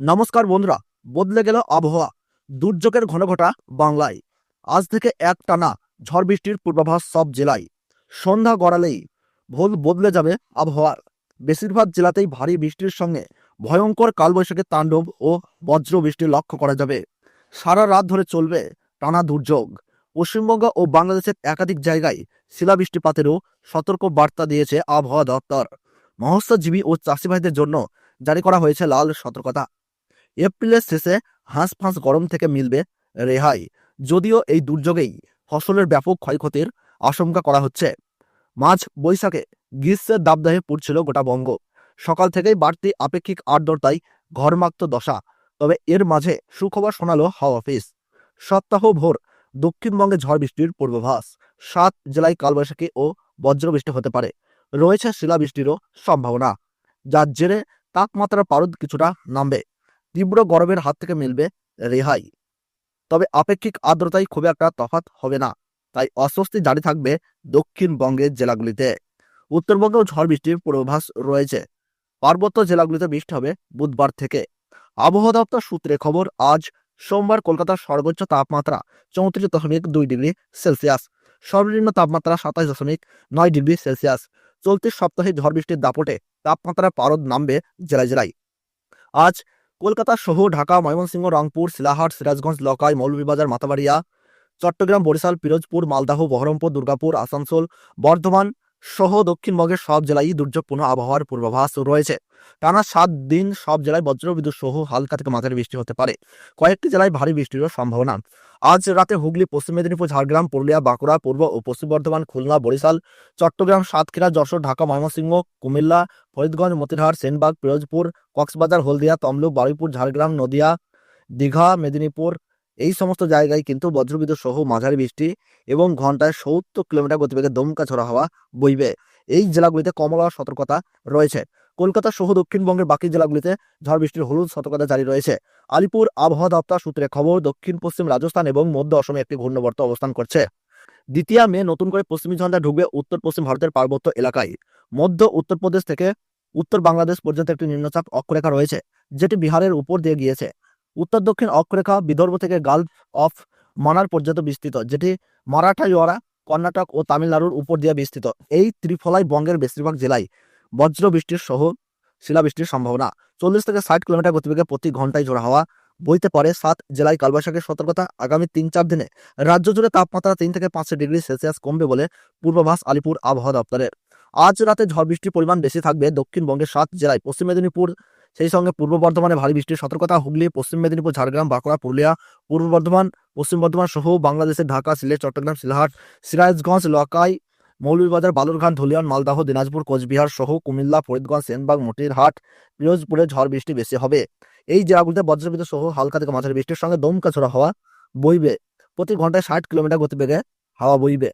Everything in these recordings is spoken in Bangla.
নমস্কার বন্ধুরা, বদলে গেল আবহাওয়া। দুর্যোগের ঘনঘটা বাংলায়। আজ থেকে এক টানা ঝড় বৃষ্টির পূর্বাভাস সব জেলায়। সন্ধ্যা গড়ালেই ভোল বদলে যাবে আবহাওয়ার। বেশিরভাগ জেলাতেই ভারী বৃষ্টির সঙ্গে ভয়ঙ্কর কালবৈশাখী তাণ্ডব ও বজ্র বৃষ্টি লক্ষ্য করা যাবে। সারা রাত ধরে চলবে টানা দুর্যোগ। পশ্চিমবঙ্গ ও বাংলাদেশের একাধিক জায়গায় শিলাবৃষ্টিপাতেরও সতর্ক বার্তা দিয়েছে আবহাওয়া দপ্তর। মৎস্যজীবী ও চাষিভাইদের জন্য জারি করা হয়েছে লাল সতর্কতা। এপ্রিলের শেষে হাঁস ফাঁস গরম থেকে মিলবে রেহাই। যদিও এই দুর্যোগেই ফসলের ব্যাপক ক্ষয়ক্ষতির আশঙ্কা করা হচ্ছে। মাঝ বৈশাখে গ্রীষ্মের দাবদাহে পড়ছিল গোটা বঙ্গ। সকাল থেকেই বাড়তি আপেক্ষিক আর্দ্রতায় ঘরমাক্ত দশা। তবে এর মাঝে সুখবর শোনালো হাওয়া অফিস। সপ্তাহ ভোর দক্ষিণবঙ্গে ঝড় বৃষ্টির পূর্বাভাস। সাত জেলায় কালবৈশাখী ও বজ্রবৃষ্টি হতে পারে। রয়েছে শিলাবৃষ্টিরও সম্ভাবনা। যার জেরে তাপমাত্রার পারদ কিছুটা নামবে। তীব্র গরমের হাত থেকে মিলবে রেহাই। তবে আপেক্ষিক আর্দ্রতায় খুব একটা তফাৎ হবে না। তাই অস্বস্তি জারি থাকবে দক্ষিণবঙ্গের জেলাগুলিতে। উত্তরবঙ্গেও ঝড় বৃষ্টির পূর্বাভাস রয়েছে। পার্বত্য জেলাগুলিতে বৃষ্টি হবে বুধবার থেকে। আবহাওয়া দপ্তর সূত্রে খবর, আজ সোমবার কলকাতার সর্বোচ্চ তাপমাত্রা চৌত্রিশ দশমিক দুই ডিগ্রি সেলসিয়াস। সর্বনিম্ন তাপমাত্রা সাতাশ দশমিক নয় ডিগ্রি সেলসিয়াস। চলতি সপ্তাহে ঝড় বৃষ্টির দাপটে তাপমাত্রা পারদ নামবে জেলায় জেলায়। আজ কলকাতা সহ ঢাকা, ময়মনসিংহ, রংপুর সিলাহাট সিরাজগঞ্জ, লকাই, মৌলভীবাজার, মাতাবাড়িয়া, চট্টগ্রাম, বরিশাল, পিরোজপুর, মালদাহ, বহরমপুর, দুর্গাপুর, আসানসোল, বর্ধমান সহ দক্ষিণবঙ্গের সব জেলায় দুর্যোগপূর্ণ আবহাওয়ার পূর্বাভাস রয়েছে। টানা সাত দিন সব জেলায় বজ্রবিদ্যুৎ সহ হালকা থেকে মাঝারি বৃষ্টি হতে পারে। কয়েকটি জেলায় ভারী বৃষ্টিরও সম্ভাবনা। আজ রাতে হুগলি, পশ্চিম মেদিনীপুর, ঝাড়গ্রাম, পুরুলিয়া, বাঁকুড়া, পূর্ব ও পশ্চিম বর্ধমান, খুলনা, বরিশাল, চট্টগ্রাম, সাতক্ষীরা, যশোর, ঢাকা, ময়মনসিংহ, কুমিল্লা, ফরিদগঞ্জ মতিরহাট সেনবাগ, পিরোজপুর, কক্সবাজার, হলদিয়া, তমলুক, বারুইপুর, ঝাড়গ্রাম, নদিয়া, দীঘা, মেদিনীপুর এই সমস্ত জায়গায় কিন্তু বজ্রবিদ্যুৎ সহ মাঝারি বৃষ্টি এবং ঘন্টায় সত্তর কিলোমিটার গতিবেগে দমকা ঝরা হাওয়া বইবে। এই জেলাগুলিতে কমলা সতর্কতা রয়েছে। কলকাতা সহ দক্ষিণবঙ্গের বাকি জেলাগুলিতে ঝড় বৃষ্টির হলুদ সতর্কতা জারি রয়েছে। আলিপুর আবহাওয়া দপ্তর সূত্রে খবর, দক্ষিণ, পশ্চিম রাজস্থান এবং মধ্য অসমে একটি ঘূর্ণবর্ত অবস্থান করছে। দ্বিতীয় মে নতুন করে পশ্চিমী ঝঞ্ঝা ঢুকবে উত্তর পশ্চিম ভারতের পার্বত্য এলাকায়। মধ্য উত্তরপ্রদেশ থেকে উত্তর বাংলাদেশ পর্যন্ত একটি নিম্নচাপ অক্ষরেখা রয়েছে, যেটি বিহারের উপর দিয়ে গিয়েছে। উত্তর, দক্ষিণ অক্ষরেখা বিদর্ভ থেকে গালফ অফ মানার পর্যন্ত বিস্তৃত, যেটি মারাঠা মারাঠাইওয়ারা কর্ণাটক ও তামিলনাড়ুর উপর দিয়ে বিস্তৃত। এই ত্রিফলাই বঙ্গের বেশিরভাগ জেলায় বজ্র বৃষ্টির সহ শিলাবৃষ্টির সম্ভাবনা। চল্লিশ থেকে ষাট কিলোমিটার গতিবেগে প্রতি ঘন্টায় ঝোড়া হওয়া বইতে পারে সাত জেলায় কালবৈশাখের সতর্কতা আগামী তিন চার দিনে। রাজ্য জুড়ে তাপমাত্রা তিন থেকে পাঁচ ডিগ্রি সেলসিয়াস কমবে বলে পূর্বাভাস আলিপুর আবহাওয়া দপ্তরের। আজ রাতে ঝড় বৃষ্টির পরিমাণ বেশি থাকবে দক্ষিণবঙ্গের সাত জেলায়। পশ্চিম মেদিনীপুর সেই সঙ্গে পূর্ব বর্ধমানে ভারী বৃষ্টির সতর্কতা, হুগলি, পশ্চিম মেদিনীপুর, ঝাড়গ্রাম, বাঁকুড়া, পুরুলিয়া, পূর্ব বর্ধমান, পশ্চিম বর্ধমান সহ বাংলাদেশের ঢাকা, সিলেট, চট্টগ্রাম সিলহাট সিরাজগঞ্জ, লকাই, মৌলভীবাজার, বালুরঘাট, ধুলিয়ান, মালদাহ, দিনাজপুর, কোচবিহার সহ কুমিল্লা, ফরিদগঞ্জ, সেনবাগ, মতিরহাট, পিরোজপুরে ঝড় বৃষ্টি বেশি হবে। এই জেলাগুলিতে বজ্রবিদ্যুৎ সহ হালকা থেকে মাঝারি বৃষ্টির সঙ্গে দমকা ছোড়া হাওয়া বইবে। প্রতি ঘন্টায় ষাট কিলোমিটার গতিবেগে হাওয়া বইবে।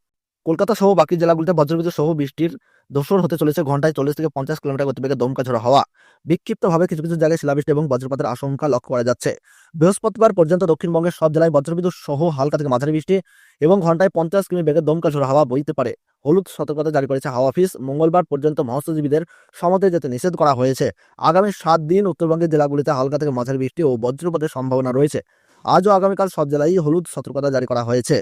কলকাতা সহ বাকি জেলাগুলিতে বজ্রবিদ্যুৎ সহ বৃষ্টির দোসর হতে চলেছে। ঘন্টায় চল্লিশ থেকে পঞ্চাশ কিলোমিটার গতিবেগে দমকা ঝোড়া হাওয়া। বিক্ষিপ্তভাবে কিছু কিছু জায়গায় শিলাবৃষ্টি এবং বজ্রপাতের আশঙ্কা লক্ষ্য করা যাচ্ছে। বৃহস্পতিবার পর্যন্ত দক্ষিণবঙ্গের সব জেলায় বজ্রবিদ্যুৎ সহ হালকা থেকে মাঝারি বৃষ্টি এবং ঘন্টায় পঞ্চাশ কিমি বেগে দমকা ঝোড়া হাওয়া বইতে পারে। হলুদ সতর্কতা জারি করেছে হাওয়া অফিস। মঙ্গলবার পর্যন্ত মৎস্যজীবীদের সমতে যেতে নিষেধ করা হয়েছে। আগামী সাত দিন উত্তরবঙ্গের জেলাগুলিতে হালকা থেকে মাঝারি বৃষ্টি ও বজ্রপাতের সম্ভাবনা রয়েছে। আজও আগামীকাল সব জেলায় হলুদ সতর্কতা জারি করা হয়েছে।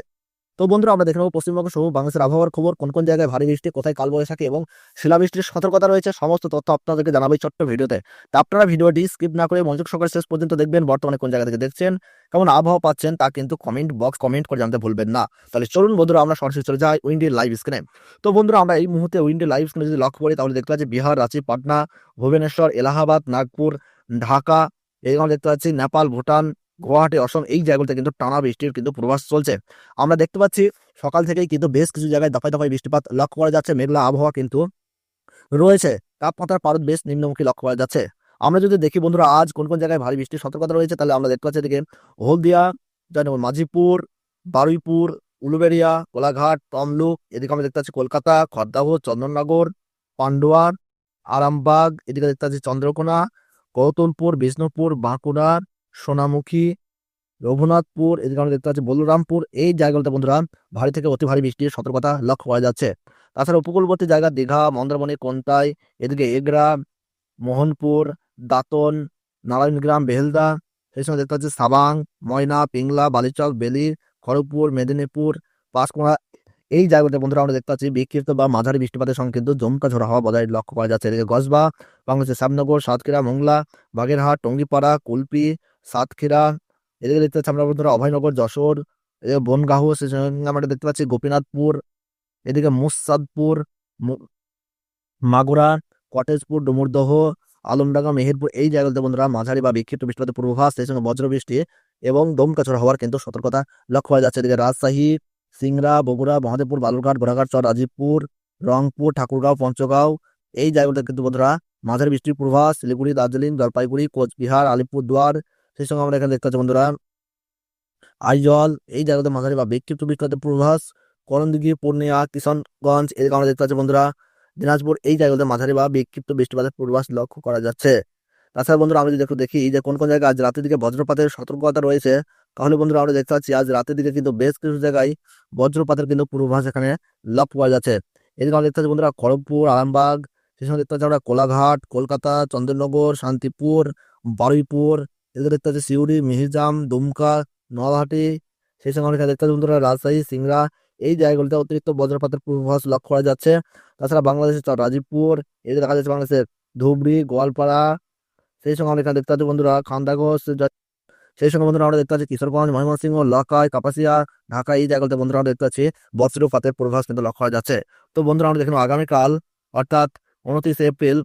তো বন্ধুরা, আমরা দেখে নেব পশ্চিমবঙ্গ সহ বাংলাদেশের আবহাওয়ার খবর, কোন কোন জায়গায় ভারী বৃষ্টি, কোথায় কাল কালবৈশাখী এবং শিলাবৃষ্টির সতর্কতা রয়েছে, সমস্ত তথ্য আপনাদেরকে জানাব ছোট্ট ভিডিওতে। তা আপনারা ভিডিওটি স্কিপ না করে মনোযোগ সহকারে শেষ পর্যন্ত দেখবেন, বর্তমানে কোন জায়গা থেকে দেখছেন, কেমন আবহাওয়া পাচ্ছেন তা কিন্তু কমেন্ট বক্স কমেন্ট করে জানতে ভুলবেন না। তাহলে চলুন বন্ধুরা, আমরা সরাসরি চলে যাই উইন্ডি লাইভ স্ক্রিনে। তো বন্ধুরা, আমরা এই মুহূর্তে উইন্ডি লাইভ স্ক্রিনে যদি লক্ষ্য করি, তাহলে দেখতে পাচ্ছি বিহার, রাঁচি, পাটনা, ভুবনেশ্বর, এলাহাবাদ, নাগপুর, ঢাকা এই আমরা দেখতে পাচ্ছি, নেপাল, ভুটান গুয়াহাটি, অসম, এই জায়গাগুলোতে কিন্তু টানা বৃষ্টির কিন্তু পূর্বাভাস চলছে। আমরা দেখতে পাচ্ছি সকাল থেকেই কিন্তু বেশ কিছু জায়গায় দফায় দফায় বৃষ্টিপাত লক্ষ্য করা যাচ্ছে। মেঘলা আবহাওয়া কিন্তু রয়েছে। তাপমাত্রার পারদ বেশ নিম্নমুখী লক্ষ্য করা যাচ্ছে। আমরা যদি দেখি বন্ধুরা, আজ কোন কোন জায়গায় ভারী বৃষ্টির সতর্কতা রয়েছে, তাহলে আমরা দেখতে পাচ্ছি এদিকে হলদিয়া যেমন মাঝিপুর, বারুইপুর, উলুবেড়িয়া, কোলাঘাট, তমলুক, এদিকে আমরা দেখতে পাচ্ছি কলকাতা খড়দাহ চন্দননগর পান্ডুয়ার আরামবাগ, এদিকে দেখতে পাচ্ছি চন্দ্রকোনা গৌতমপুর বিষ্ণুপুর বাঁকুড়া সোনামুখী, রঘুনাথপুর এদিকে আমরা দেখতে পাচ্ছি বলরামপুর, এই জায়গাগুলোতে বন্ধুরা ভারী থেকে অতি ভারী বৃষ্টির সতর্কতা লক্ষ্য করা যাচ্ছে। তাছাড়া উপকূলবর্তী জায়গা দীঘা, মন্দারমণি কোনতাই এদিকে এগরা, মোহনপুর, দাতন, নারায়ণগ্রাম বেহেলদা সেই সময় দেখতে পাচ্ছি সাবাং, ময়না, পিংলা, বালিচক, বেলি, খড়গপুর, মেদিনীপুর, পাঁশকুড়া, এই জায়গাতে বন্ধুরা আমরা দেখতে পাচ্ছি বিক্ষিপ্ত বা মাঝারি বৃষ্টিপাতের সঙ্গে কিন্তু জমকা ঝোড়া হওয়া বজায় লক্ষ্য করা যাচ্ছে। এদিকে গজবা, বাংলাদেশের শ্যামনগর, সাতক্ষীরা, মোংলা, বাগেরহাট, টঙ্গিপাড়া, কুলপি সাতক্ষীরা, এদিকে দেখতে পাচ্ছি আমরা বন্ধুরা অভয়নগর, যশোর, এদিকে সঙ্গে আমরা দেখতে পাচ্ছি গোপীনাথপুর, এদিকে মুসাদপুর মাগুরা, কটেজপুর, ডুমুরদহ, আলমডাঙ্গা, মেহেরপুর, এই জায়গাগুলোতে বন্ধুরা মাঝারি বা বিক্ষিপ্ত বৃষ্টিপাতের পূর্বাভাস, সেই সঙ্গে বজ্র বৃষ্টি এবং দমকা ঝড় হওয়ার কিন্তু সতর্কতা লক্ষ্য করা যাচ্ছে। এদিকে রাজশাহী, সিংড়া, বগুড়া, মহাদেবপুর, বালুরঘাট, ঘোড়াঘাট, চর রাজীবপুর রংপুর, ঠাকুরগাঁও, পঞ্চগাঁও, এই জায়গাগুলোতে কিন্তু বন্ধুরা মাঝারি বৃষ্টির পূর্বাভাস, শিলিগুড়ি, দার্জিলিং, জলপাইগুড়ি, কোচবিহার, আলিপুরদুয়ার সেই সঙ্গে আমরা এখানে দেখতে পাচ্ছি বন্ধুরা, আইজল, এই জায়গাতে মাঝারি বা বিক্ষিপ্ত বৃষ্টিপাতের পূর্বাভাস, করণদিঘি, পূর্ণিয়া, কিশনগঞ্জ এদিকে আমরা দেখতে পাচ্ছি বন্ধুরা, দিনাজপুর, এই জায়গাতে মাঝারি বা বিক্ষিপ্ত বৃষ্টিপাতের পূর্বাভাস লক্ষ্য করা যাচ্ছে। তাছাড়া বন্ধুরা আমরা যদি একটু দেখি যে কোন কোন জায়গায় আজ রাতের দিকে বজ্রপাতের সতর্কতা রয়েছে, তাহলে বন্ধুরা আমরা দেখতে পাচ্ছি আজ রাতের দিকে কিন্তু বেশ কিছু জায়গায় বজ্রপাতের কিন্তু পূর্বাভাস এখানে লক্ষ্য করা যাচ্ছে। এদিকে আমরা দেখতে পাচ্ছি বন্ধুরা, খড়গপুর, আরামবাগ, সেই সঙ্গে দেখতে পাচ্ছি আমরা কোলাঘাট, কলকাতা, চন্দ্রনগর, শান্তিপুর, বারুইপুর এদিকে দেখতে পাচ্ছি সিউড়ি মিহিজাম দুমকা নলহাটি সেই সঙ্গে এখানে দেখতে পাচ্ছি রাজশাহী, সিংড়া। এই জায়গাগুলোতে অতিরিক্ত বজ্রপাতের পূর্বাভাস লক্ষ্য করা যাচ্ছে। তাছাড়া বাংলাদেশের রাজীবপুর এদিকে দেখা যাচ্ছে বাংলাদেশের ধুবড়ি, গোয়ালপাড়া। সেই সঙ্গে আমরা দেখতে পাচ্ছি বন্ধুরা খান্দাগঞ্জ যা- সেই সঙ্গে বন্ধুরা আমরা দেখতে পাচ্ছি কিশোরগঞ্জ, ময়মনসিংহ লকাই কাপাসিয়া, ঢাকা। এই জায়গাগুলোতে বন্ধুরা আমরা দেখতে পাচ্ছি বজ্রপাতের পূর্বাভাস কিন্তু লক্ষ্য করা যাচ্ছে। তো বন্ধুরা আমরা দেখলাম আগামীকাল, অর্থাৎ উনত্রিশে এপ্রিল,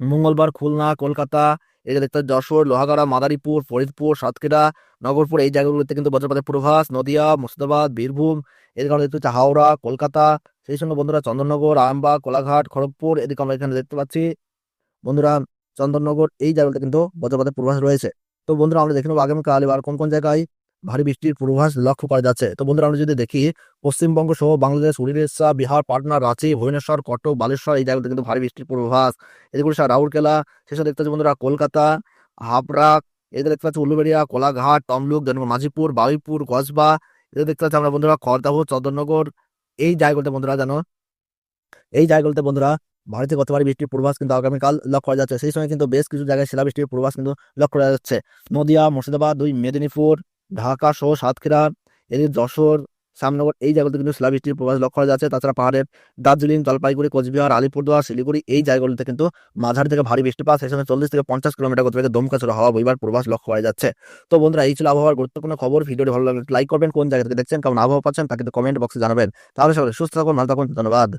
মঙ্গলবার খুলনা, কলকাতা এই দেখতে যশোর, লোহাগাড়া, মাদারীপুর, ফরিদপুর, সাতক্ষীরা, নগরপুর, এই জায়গাগুলোতে কিন্তু বজ্রপাতের পূর্বাভাস, নদিয়া, মুর্শিদাবাদ, বীরভূম, এদিকে আমরা দেখতে পাচ্ছি হাওড়া, কলকাতা, সেই সঙ্গে বন্ধুরা চন্দননগর আমবাগ কোলাঘাট, খড়গপুর, এদিকে আমরা এখানে দেখতে পাচ্ছি, বন্ধুরা চন্দননগর, এই জায়গাগুলোতে কিন্তু বজ্রপাতের পূর্বাভাস রয়েছে। তো বন্ধুরা আমরা দেখে নেব আগামীকাল এবার কোন কোন জায়গায় ভারী বৃষ্টির পূর্বাভাস লক্ষ্য করা যাচ্ছে। তো বন্ধুরা, আমরা যদি দেখি, পশ্চিমবঙ্গ সহ বাংলাদেশ, উড়িষ্যা, বিহার, পাটনা, রাঁচি, ভুবনেশ্বর, কটক, বালেশ্বর, এই জায়গাগুলোতে কিন্তু ভারী বৃষ্টির পূর্বাভাস। এদিকে উড়িষ্যা, রাউরকেলা সেসব দেখতে পাচ্ছি বন্ধুরা কলকাতা, হাবড়া এদের দেখতে পাচ্ছি উলুবেড়িয়া, কোলাঘাট, তমলুক মাঝিপুর, বারুইপুর, কসবা এদের দেখতে পাচ্ছি আমরা বন্ধুরা খড়দাহ চন্দননগর, এই জায়গাগুলোতে বন্ধুরা জানো এই জায়গাগুলোতে বন্ধুরা ভারতে গতবারই বৃষ্টির পূর্বাভাস কিন্তু আগামীকাল লক্ষ্য করা যাচ্ছে। সেই সময় কিন্তু বেশ কিছু জায়গায় শিলাবৃষ্টির পূর্বাভাস কিন্তু লক্ষ্য করা যাচ্ছে। নদিয়া, মুর্শিদাবাদ, দুই মেদিনীপুর ঢাকা সহ সাতক্ষীরা, এদিকে যশোর, শ্যামনগর, এই জায়গাগুলোতে কিন্তু শিলাবৃষ্টির পূর্বাভাস লক্ষ্য করা যাচ্ছে। তাছাড়া পাহাড়ের দার্জিলিং, জলপাইগুড়ি, কোচবিহার, আলিপুরদুয়ার, শিলিগুড়ি, এই জায়গাগুলোতে কিন্তু মাঝারি থেকে ভারী বৃষ্টিপাত, সেই সময় চল্লিশ থেকে পঞ্চাশ কিলোমিটার গতিবেগে দমকা ছোড়া হওয়া বইবার পূর্বাভাস লক্ষ্য করা যাচ্ছে। তো বন্ধুরা, এই ছিল আবহাওয়ার গুরুত্বপূর্ণ খবর। ভিডিওটি ভালো লাগলে লাইক করবেন, কোন জায়গা থেকে দেখছেন, কেমন আবহাওয়া পাচ্ছেন, তা কিন্তু কমেন্ট বক্সে জানাবেন। তাহলে সকলে সুস্থ থাকুন, ভালো থাকুন, ধন্যবাদ।